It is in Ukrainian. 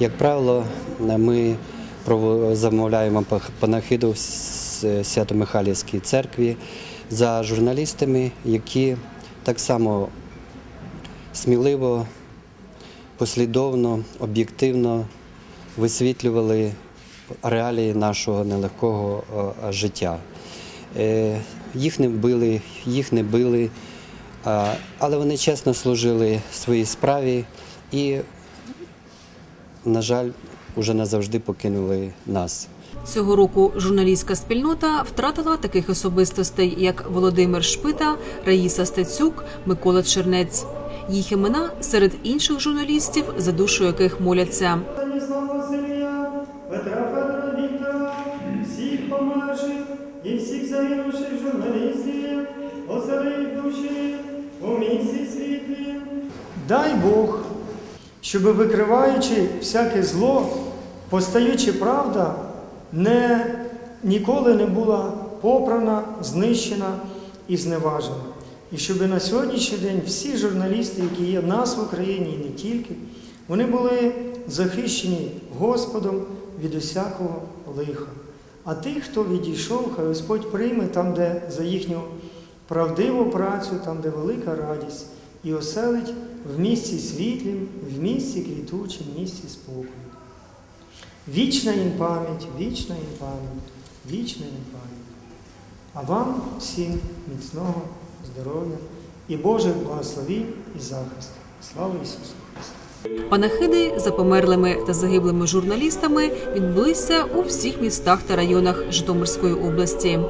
Як правило, ми замовляємо панахиду в Свято-Михайлівській церкві за журналістами, які так само сміливо, послідовно, об'єктивно висвітлювали реалії нашого нелегкого життя. Е, Їх не вбили, їх не били, але вони чесно служили своїй справі і, на жаль, уже назавжди покинули нас. Цього року журналістська спільнота втратила таких особистостей, як Володимир Шпита, Раїса Стецюк, Микола Чернець. Їх імена серед інших журналістів, за душу яких моляться. І всіх загинувших журналістів, душі у місці світлі. Дай Бог, щоб викриваючи всяке зло, постаючи правда, не, ніколи не була попрана, знищена і зневажена. І щоб на сьогоднішній день всі журналісти, які є в нас в Україні і не тільки, вони були захищені Господом від усякого лиха. А тих, хто відійшов, хай Господь прийме там, де за їхню правдиву працю, там, де велика радість, і оселить в місці світлім, в місці квітучим, в місці спокою. Вічна їм пам'ять, вічна їм пам'ять, вічна їм пам'ять. А вам всім міцного здоров'я і Божих благословінь і захисту. Слава Ісусу Христу! Панахиди за померлими та загиблими журналістами відбулися у всіх містах та районах Житомирської області.